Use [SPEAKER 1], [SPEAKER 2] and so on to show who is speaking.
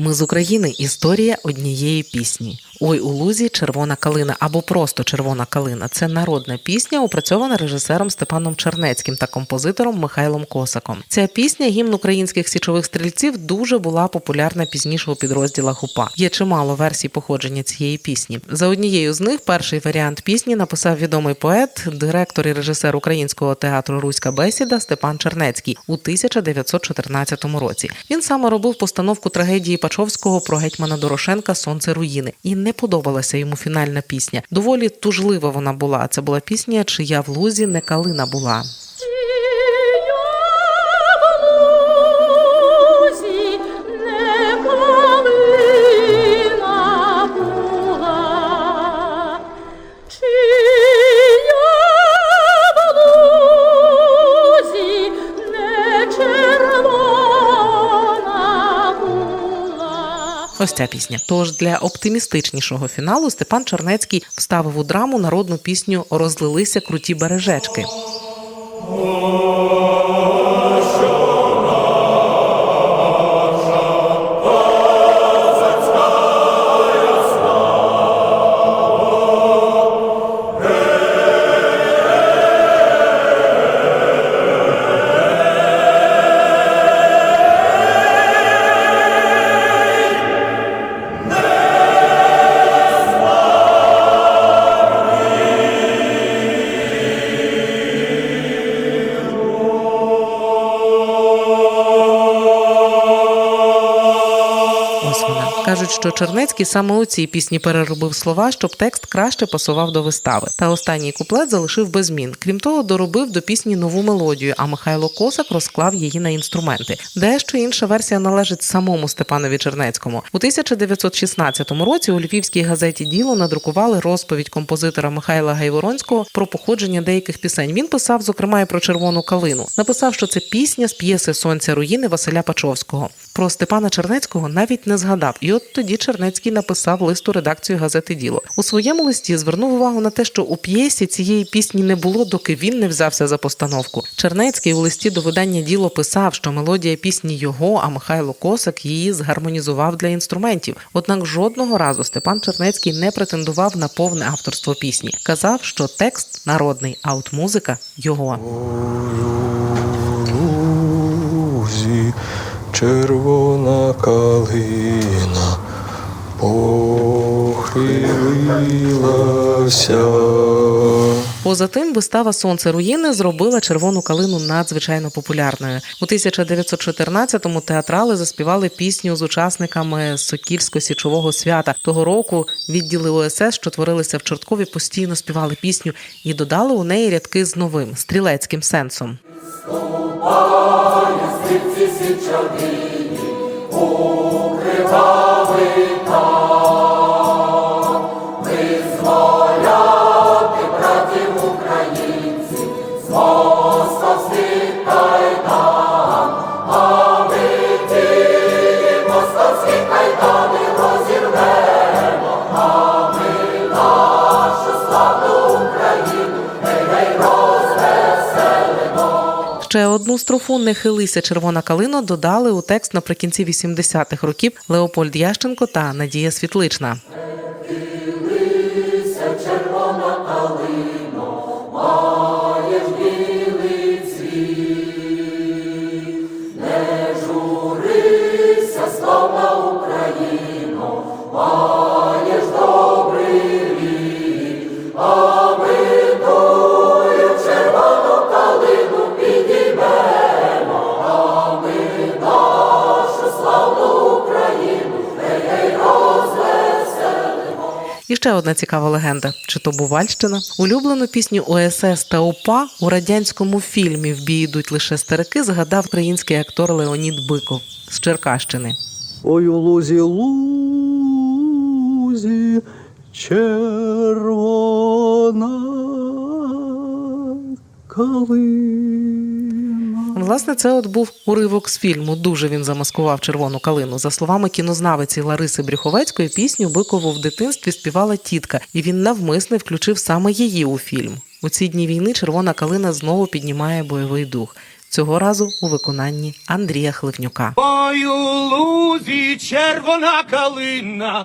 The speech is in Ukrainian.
[SPEAKER 1] Ми з України історія однієї пісні. Ой у лузі червона калина або просто червона калина. Це народна пісня, опрацьована режисером Степаном Чернецьким та композитором Михайлом Косаком. Ця пісня гімн українських січових стрільців дуже була популярна пізніше у підрозділах. Є чимало версій походження цієї пісні. За однією з них перший варіант пісні написав відомий поет, директор і режисер українського театру Руська бесіда Степан Чернецький у 1914 році. Він саме робив постановку трагедії Пачовського про гетьмана Дорошенка Сонце руїни. І не подобалася йому фінальна пісня. Доволі тужлива вона була. Це була пісня, чия в лузі не калина була. Ось ця пісня. Тож для оптимістичнішого фіналу Степан Чернецький вставив у драму народну пісню Розлилися круті бережечки. Вона кажуть, що Чернецький саме у цій пісні переробив слова, щоб текст краще пасував до вистави. Та останній куплет залишив без змін. Крім того, доробив до пісні нову мелодію. А Михайло Косак розклав її на інструменти. Дещо інша версія належить самому Степанові Чернецькому. У 1916 році у львівській газеті Діло надрукували розповідь композитора Михайла Гайворонського про походження деяких пісень. Він писав, зокрема, і про червону калину. Написав, що це пісня з п'єси Сонця руїни Василя Пачовського. Про Степана Чернецького навіть не згадав. І от тоді Чернецький написав лист у редакцію газети Діло. У своєму листі звернув увагу на те, що у п'єсі цієї пісні не було, доки він не взявся за постановку. Чернецький у листі до видання діло писав, що мелодія пісні його, а Михайло Косак її згармонізував для інструментів. Однак жодного разу Степан Чернецький не претендував на повне авторство пісні. Казав, що текст народний, а от музика його.
[SPEAKER 2] Червона калина похилилася.
[SPEAKER 1] Поза тим, вистава Сонце руїни зробила червону калину надзвичайно популярною. У 1914-му театрали заспівали пісню з учасниками Сокільсько-січового свята. Того року відділи ОСС, що творилися в Чорткові, постійно співали пісню і додали у неї рядки з новим стрілецьким сенсом. Ще одну строфу Не хилися червона калино додали у текст наприкінці 80-х років Леопольд Ященко та Надія Світлична. І ще одна цікава легенда: чи то Бувальщина? Улюблену пісню ОСС та УПА у радянському фільмі В бій йдуть лише старики згадав український актор Леонід Биков з Черкащини.
[SPEAKER 2] Ой у лузі лузі червона калина.
[SPEAKER 1] Власне, це от був уривок з фільму. Дуже він замаскував червону калину. За словами кінознавиці Лариси Брюховецької, пісню Бикову в дитинстві співала тітка, і він навмисне включив саме її у фільм. У ці дні війни червона калина знову піднімає бойовий дух. цього разу у виконанні Андрія Хливнюка.
[SPEAKER 3] Ой, у лузі червона калина